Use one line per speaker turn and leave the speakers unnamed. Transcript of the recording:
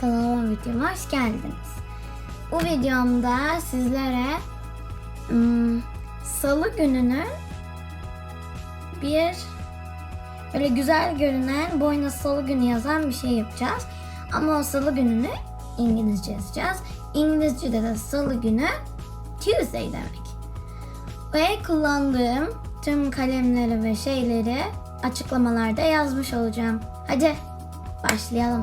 kanalıma videoma hoş geldiniz. Bu videomda sizlere hmm, salı gününü bir böyle güzel görünen boyuna salı günü yazan bir şey yapacağız. Ama o salı gününü İngilizce yazacağız. İngilizce'de de salı günü Tuesday demek. Ve kullandığım tüm kalemleri ve şeyleri açıklamalarda yazmış olacağım. Hadi Başlayalım.